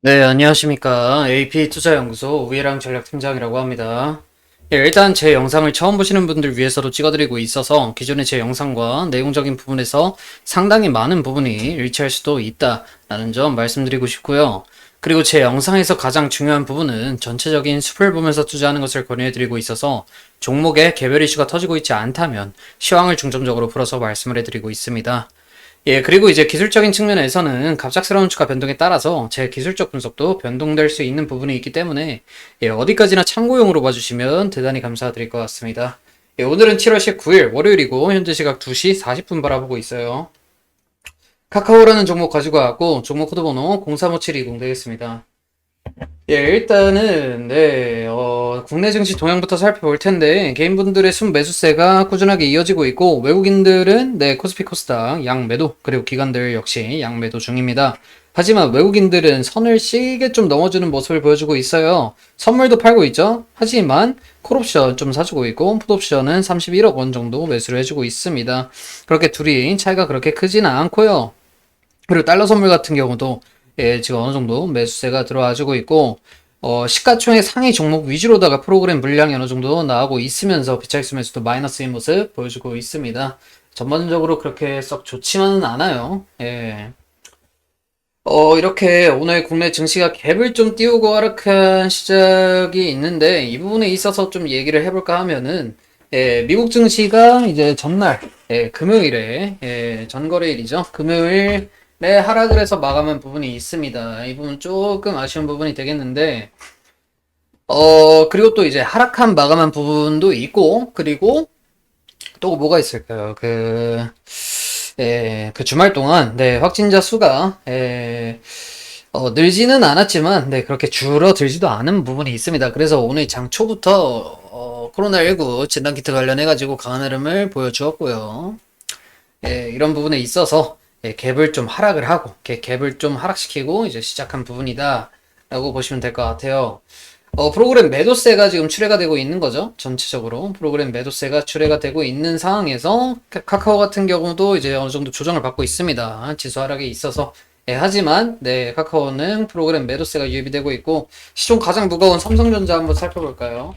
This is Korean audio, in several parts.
네, 안녕하십니까. AP투자연구소 우예랑 전략팀장이라고 합니다. 예, 일단 제 영상을 처음 보시는 분들 위해서도 찍어드리고 있어서 기존의 제 영상과 내용적인 부분에서 상당히 많은 부분이 일치할 수도 있다라는 점 말씀드리고 싶고요. 그리고 제 영상에서 가장 중요한 부분은 전체적인 숲을 보면서 투자하는 것을 권유해드리고 있어서 종목에 개별 이슈가 터지고 있지 않다면 시황을 중점적으로 풀어서 말씀을 해드리고 있습니다. 예, 그리고 이제 기술적인 측면에서는 갑작스러운 주가 변동에 따라서 제 기술적 분석도 변동될 수 있는 부분이 있기 때문에 예, 어디까지나 참고용으로 봐주시면 대단히 감사드릴 것 같습니다. 예, 오늘은 7월 19일 월요일이고 현재 시각 2시 40분 바라보고 있어요. 카카오라는 종목 가지고 왔고 종목 코드 번호 035720 되겠습니다. 예, 일단은, 네, 어, 국내 증시 동향부터 살펴볼 텐데, 개인분들의 순 매수세가 꾸준하게 이어지고 있고, 외국인들은, 네, 코스피 코스닥 양매도, 그리고 기관들 역시 양매도 중입니다. 하지만 외국인들은 선을 시게 좀 넘어주는 모습을 보여주고 있어요. 선물도 팔고 있죠? 하지만, 콜옵션 좀 사주고 있고, 풋옵션은 31억 원 정도 매수를 해주고 있습니다. 그렇게 둘이 차이가 그렇게 크지는 않고요. 그리고 달러 선물 같은 경우도 예, 지금 어느 정도 매수세가 들어와주고 있고, 어, 시가총액 상위 종목 위주로다가 프로그램 물량이 어느 정도 나오고 있으면서 비차익수 매수도 마이너스인 모습 보여주고 있습니다. 전반적으로 그렇게 썩 좋지만은 않아요. 예. 어, 이렇게 오늘 국내 증시가 갭을 좀 띄우고 하락한 시작이 있는데, 이 부분에 있어서 좀 얘기를 해볼까 하면은, 예, 미국 증시가 이제 전날, 예, 금요일에, 예, 전거래일이죠. 금요일, 네, 하락을 해서 마감한 부분이 있습니다. 이 부분 조금 아쉬운 부분이 되겠는데, 어, 그리고 또 이제 하락한 마감한 부분도 있고, 그리고 또 뭐가 있을까요? 그, 예, 그 주말 동안, 네, 확진자 수가, 예, 어, 늘지는 않았지만, 네, 그렇게 줄어들지도 않은 부분이 있습니다. 그래서 오늘 장 초부터, 어, 코로나19 진단키트 관련해가지고 강한 흐름을 보여주었고요. 예, 이런 부분에 있어서, 예, 갭을 좀 하락을 하고, 갭- 갭을 좀 하락시키고, 이제 시작한 부분이다. 라고 보시면 될 것 같아요. 어, 프로그램 매도세가 지금 출회가 되고 있는 거죠. 전체적으로. 프로그램 매도세가 출회가 되고 있는 상황에서 카- 카카오 같은 경우도 이제 어느 정도 조정을 받고 있습니다. 지수 하락에 있어서. 예, 하지만, 네, 카카오는 프로그램 매도세가 유입이 되고 있고, 시총 가장 무거운 삼성전자 한번 살펴볼까요?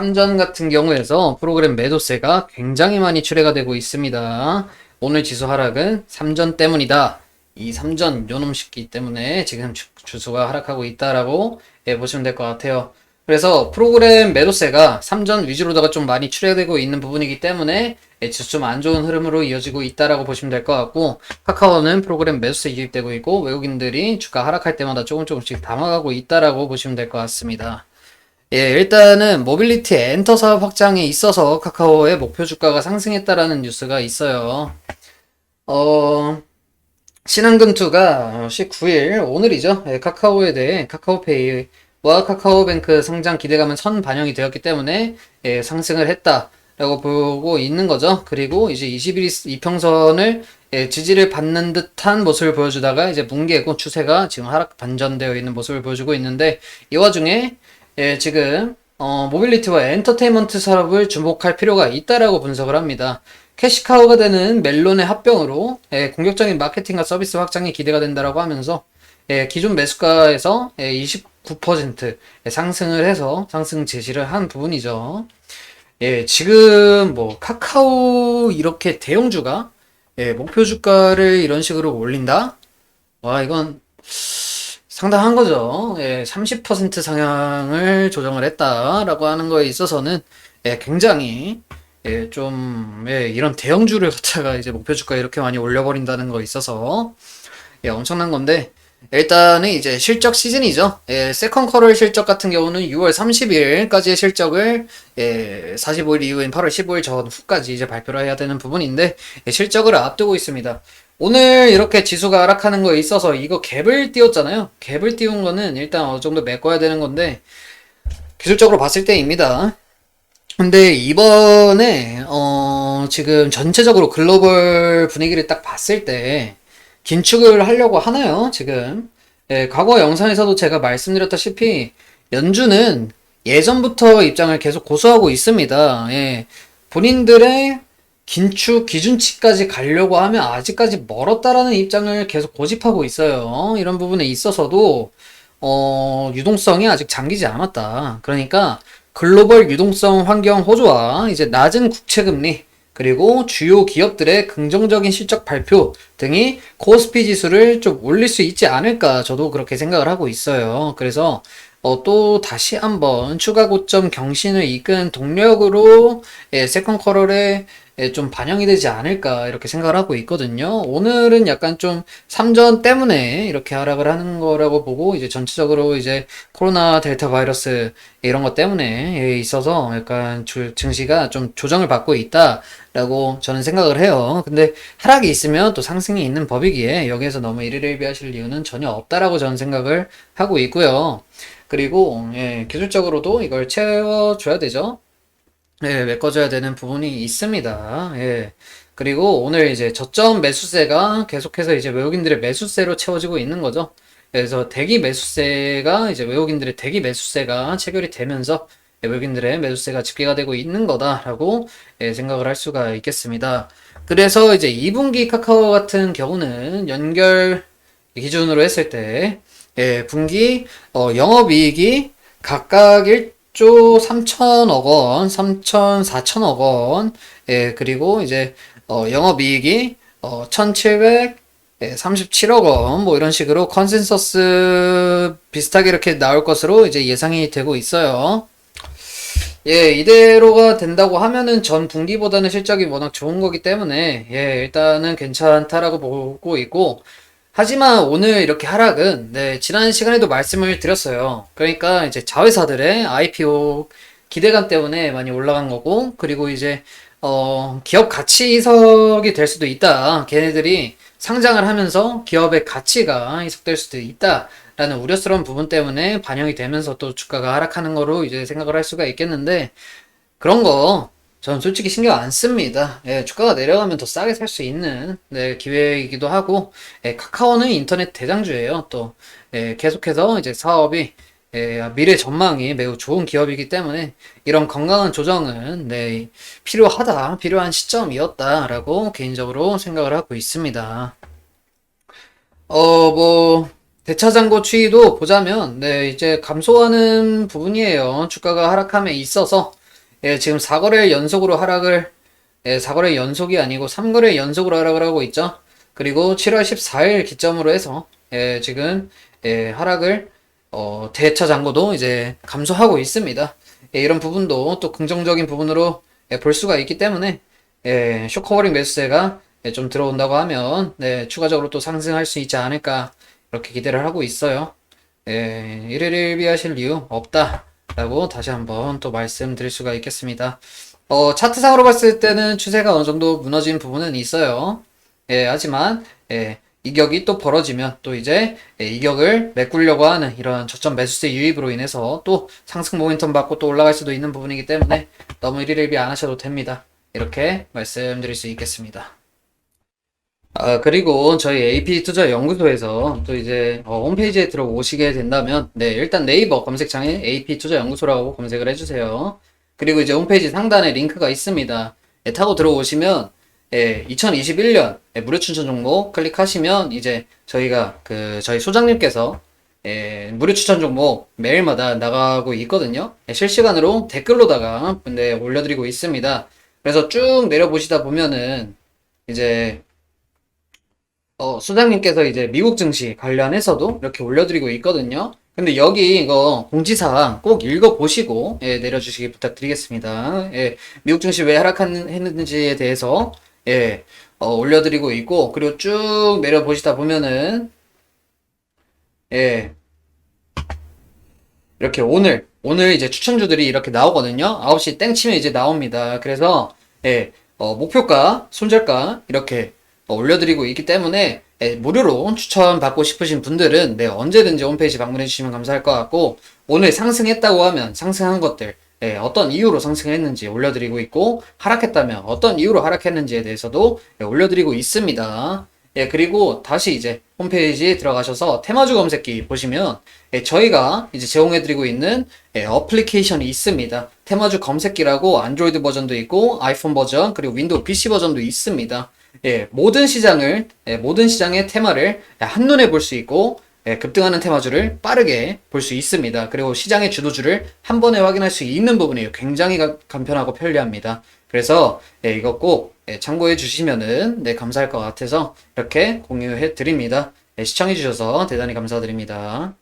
삼전 같은 경우에서 프로그램 매도세가 굉장히 많이 출회가 되고 있습니다. 오늘 지수 하락은 삼전 때문이다. 이 삼전 요놈 시기 때문에 지금 주, 주수가 하락하고 있다라고 예, 보시면 될 것 같아요. 그래서 프로그램 매도세가 삼전 위주로다가 좀 많이 출회되고 있는 부분이기 때문에 예, 지수 좀 안 좋은 흐름으로 이어지고 있다라고 보시면 될 것 같고 카카오는 프로그램 매도세 유입되고 있고 외국인들이 주가 하락할 때마다 조금 조금씩 담아가고 있다라고 보시면 될 것 같습니다. 예, 일단은 모빌리티 엔터 사업 확장에 있어서 카카오의 목표 주가가 상승했다라는 뉴스가 있어요. 어, 신한금투가 19일 오늘이죠. 예, 카카오에 대해 카카오페이와 카카오뱅크 상장 기대감은 선 반영이 되었기 때문에 예, 상승을 했다라고 보고 있는 거죠. 그리고 이제 21일 이평선을 예, 지지를 받는 듯한 모습을 보여주다가 이제 뭉개고 추세가 지금 하락 반전되어 있는 모습을 보여주고 있는데 이 와중에 예, 지금 어, 모빌리티와 엔터테인먼트 산업을 주목할 필요가 있다라고 분석을 합니다. 캐시카우가 되는 멜론의 합병으로 예, 공격적인 마케팅과 서비스 확장이 기대가 된다라고 하면서 예, 기존 매수가에서 예, 29% 상승을 해서 상승 제시를 한 부분이죠. 예, 지금 뭐 카카오 이렇게 대형주가 예, 목표 주가를 이런 식으로 올린다? 와, 이건 상당한 거죠. 예, 30% 상향을 조정을 했다라고 하는 거에 있어서는 예, 굉장히 예, 좀 예, 이런 대형주를 갖다가 이제 목표 주가 이렇게 많이 올려버린다는 거 있어서 예, 엄청난 건데 일단은 이제 실적 시즌이죠. 예, 세컨커럴 실적 같은 경우는 6월 30일까지의 실적을 예, 45일 이후인 8월 15일 전후까지 이제 발표를 해야 되는 부분인데 예, 실적을 앞두고 있습니다. 오늘 이렇게 지수가 하락하는 거에 있어서 이거 갭을 띄웠잖아요. 갭을 띄운 거는 일단 어느 정도 메꿔야 되는 건데 기술적으로 봤을 때입니다. 근데 이번에 어 지금 전체적으로 글로벌 분위기를 딱 봤을 때 긴축을 하려고 하나요? 지금 예, 과거 영상에서도 제가 말씀드렸다시피 연준은 예전부터 입장을 계속 고수하고 있습니다. 예, 본인들의 긴축 기준치까지 가려고 하면 아직까지 멀었다라는 입장을 계속 고집하고 있어요. 이런 부분에 있어서도 어, 유동성이 아직 잠기지 않았다. 그러니까 글로벌 유동성 환경 호조와 이제 낮은 국채 금리 그리고 주요 기업들의 긍정적인 실적 발표 등이 코스피 지수를 좀 올릴 수 있지 않을까 저도 그렇게 생각을 하고 있어요. 그래서 어, 또 다시 한번 추가 고점 경신을 이끈 동력으로 예, 세컨 쿼럴에 예, 좀 반영이 되지 않을까 이렇게 생각을 하고 있거든요. 오늘은 약간 좀 삼전 때문에 이렇게 하락을 하는 거라고 보고 이제 전체적으로 이제 코로나 델타 바이러스 이런 것 때문에 예, 있어서 약간 주- 증시가 좀 조정을 받고 있다 라고 저는 생각을 해요. 근데 하락이 있으면 또 상승이 있는 법이기에 여기에서 너무 일희일비하실 이유는 전혀 없다라고 저는 생각을 하고 있고요. 그리고 예, 기술적으로도 이걸 채워줘야 되죠. 예, 메꿔줘야 되는 부분이 있습니다. 예. 그리고 오늘 이제 저점 매수세가 계속해서 이제 외국인들의 매수세로 채워지고 있는 거죠. 그래서 대기 매수세가 이제 외국인들의 대기 매수세가 체결이 되면서 예, 외국인들의 매수세가 집계가 되고 있는 거다라고 예, 생각을 할 수가 있겠습니다. 그래서 이제 2분기 카카오 같은 경우는 연결 기준으로 했을 때 예, 분기 어, 영업이익이 각각 1조 3천억 원, 3천 4천억 원, 예, 그리고 이제 어, 영업이익이 어, 1,700 예, 37억 원, 뭐 이런 식으로 컨센서스 비슷하게 이렇게 나올 것으로 이제 예상이 되고 있어요. 예, 이대로가 된다고 하면은 전 분기보다는 실적이 워낙 좋은 거기 때문에, 예, 일단은 괜찮다라고 보고 있고, 하지만 오늘 이렇게 하락은, 네, 지난 시간에도 말씀을 드렸어요. 그러니까 이제 자회사들의 IPO 기대감 때문에 많이 올라간 거고, 그리고 이제, 어, 기업 가치 이석이 될 수도 있다. 걔네들이 상장을 하면서 기업의 가치가 이석될 수도 있다 라는 우려스러운 부분 때문에 반영이 되면서 또 주가가 하락하는 거로 이제 생각을 할 수가 있겠는데 그런 거 저는 솔직히 신경 안 씁니다. 예, 주가가 내려가면 더 싸게 살 수 있는 네, 기회이기도 하고 예, 카카오는 인터넷 대장주예요. 또 예, 계속해서 이제 사업이 예, 미래 전망이 매우 좋은 기업이기 때문에 이런 건강한 조정은 네, 필요하다, 필요한 시점이었다라고 개인적으로 생각을 하고 있습니다. 어, 뭐, 대차장고 추이도 보자면, 네, 이제 감소하는 부분이에요. 주가가 하락함에 있어서, 예, 지금 4거래 연속으로 하락을, 예, 4거래 연속이 아니고 3거래 연속으로 하락을 하고 있죠. 그리고 7월 14일 기점으로 해서, 예, 지금, 예, 하락을, 어, 대차 잔고도 이제 감소하고 있습니다. 예, 이런 부분도 또 긍정적인 부분으로 예, 볼 수가 있기 때문에, 예, 쇼커버링 매수세가 예, 좀 들어온다고 하면, 네, 추가적으로 또 상승할 수 있지 않을까, 이렇게 기대를 하고 있어요. 예, 일일 일비하실 이유 없다 라고 다시 한번 또 말씀드릴 수가 있겠습니다. 어, 차트상으로 봤을 때는 추세가 어느 정도 무너진 부분은 있어요. 예, 하지만, 예, 이격이 또 벌어지면 또 이제 예, 이격을 메꾸려고 하는 이런 저점 매수세 유입으로 인해서 또 상승 모멘텀 받고 또 올라갈 수도 있는 부분이기 때문에 너무 일일일비 안 하셔도 됩니다. 이렇게 말씀드릴 수 있겠습니다. 아, 그리고 저희 AP 투자 연구소에서 또 이제 어, 홈페이지에 들어오시게 된다면, 네, 일단 네이버 검색창에 AP 투자 연구소라고 검색을 해 주세요. 그리고 이제 홈페이지 상단에 링크가 있습니다. 예, 타고 들어오시면, 예, 2021년 예, 무료 추천 종목 클릭하시면 이제 저희가 그 저희 소장님께서 예, 무료 추천 종목 매일마다 나가고 있거든요. 예, 실시간으로 댓글로다가 네, 올려드리고 있습니다. 그래서 쭉 내려보시다 보면은 이제 어, 수장님께서 이제 미국 증시 관련해서도 이렇게 올려드리고 있거든요. 근데 여기 이거 공지사항 꼭 읽어보시고 예, 내려주시기 부탁드리겠습니다. 예, 미국 증시 왜 하락했는지에 대해서 예, 어, 올려드리고 있고 그리고 쭉 내려보시다 보면은 예, 이렇게 오늘 오늘 이제 추천주들이 이렇게 나오거든요. 9시 땡 치면 이제 나옵니다. 그래서 예, 어, 목표가, 손절가 이렇게 어, 올려드리고 있기 때문에 예, 무료로 추천 받고 싶으신 분들은 네, 언제든지 홈페이지 방문해 주시면 감사할 것 같고 오늘 상승했다고 하면 상승한 것들 예, 어떤 이유로 상승했는지 올려드리고 있고 하락했다면 어떤 이유로 하락했는지에 대해서도 예, 올려드리고 있습니다. 예, 그리고 다시 이제 홈페이지에 들어가셔서 테마주 검색기 보시면 예, 저희가 이제 제공해드리고 있는 예, 어플리케이션이 있습니다. 테마주 검색기라고 안드로이드 버전도 있고 아이폰 버전 그리고 윈도우 PC 버전도 있습니다. 예, 모든 시장을 예, 모든 시장의 테마를 예, 한눈에 볼 수 있고 예, 급등하는 테마주를 빠르게 볼 수 있습니다. 그리고 시장의 주도주를 한 번에 확인할 수 있는 부분이 굉장히 가- 간편하고 편리합니다. 그래서 예, 이거 꼭 예, 참고해 주시면은 네, 감사할 것 같아서 이렇게 공유해 드립니다. 네, 시청해 주셔서 대단히 감사드립니다.